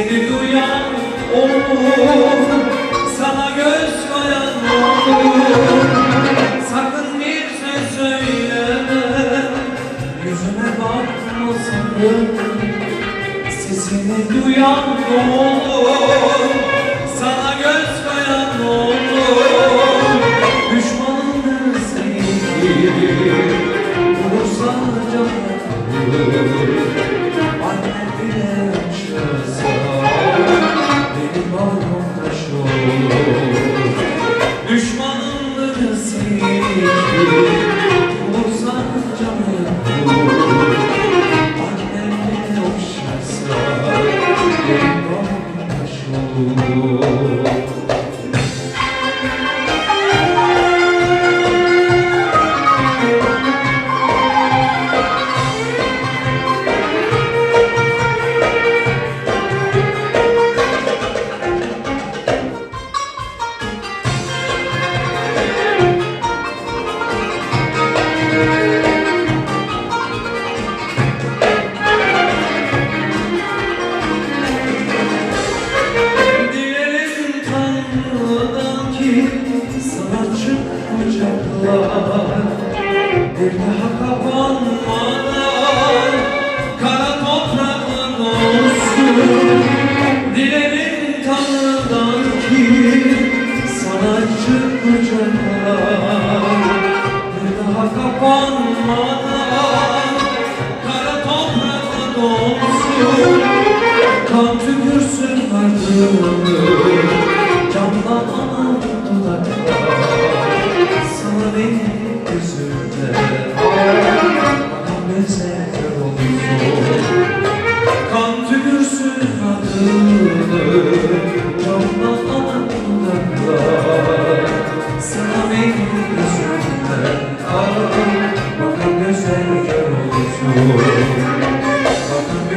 Sesini duyan olur Sana göz koyan olur. Sakın bir söz söyleme Yüzüme bakmasın Sesini duyan olur Sana göz koyan olur. Düşmanın sevdiği Olursa canım Taş olur Bir daha kapanmadan kara topraklar olsun. Dilerim Tanrı'dan ki sana çıkmayacaklar Bir daha kapanmadan kara topraklar olsun. Kan tükürsün ardını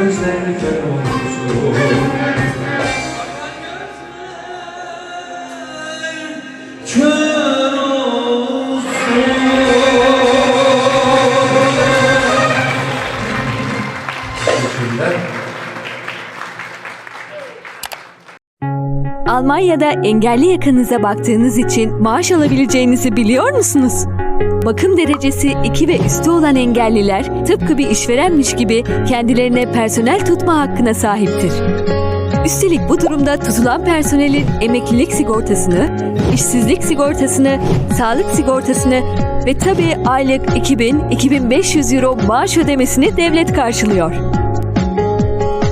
gözler kör olsun. Almanya'da engelli yakınınıza baktığınız için maaş alabileceğinizi biliyor musunuz? Bakım derecesi 2 ve üstü olan engelliler tıpkı bir işverenmiş gibi kendilerine personel tutma hakkına sahiptir. Üstelik bu durumda tutulan personelin emeklilik sigortasını, işsizlik sigortasını, sağlık sigortasını ve tabii aylık 2000-2500 euro maaş ödemesini devlet karşılıyor.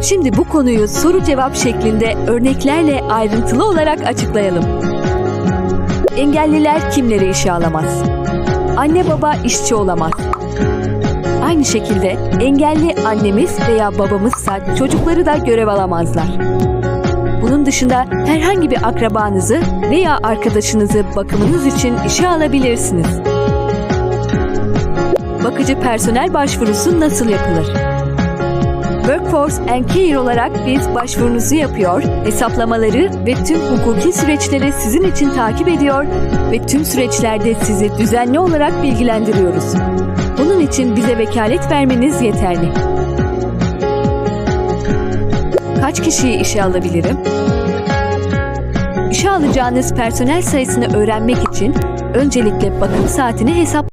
Şimdi bu konuyu soru cevap şeklinde örneklerle ayrıntılı olarak açıklayalım. Engelliler kimleri işe alamaz? Anne baba işçi olamaz. Aynı şekilde engelli annemiz veya babamızsa çocukları da görev alamazlar. Bunun dışında herhangi bir akrabanızı veya arkadaşınızı bakımınız için işe alabilirsiniz. Bakıcı personel başvurusu nasıl yapılır? Workforce and Care olarak biz başvurunuzu yapıyor, hesaplamaları ve tüm hukuki süreçleri sizin için takip ediyor ve tüm süreçlerde sizi düzenli olarak bilgilendiriyoruz. Bunun için bize vekalet vermeniz yeterli. Kaç kişiyi işe alabilirim? İşe alacağınız personel sayısını öğrenmek için öncelikle bakım saatini hesap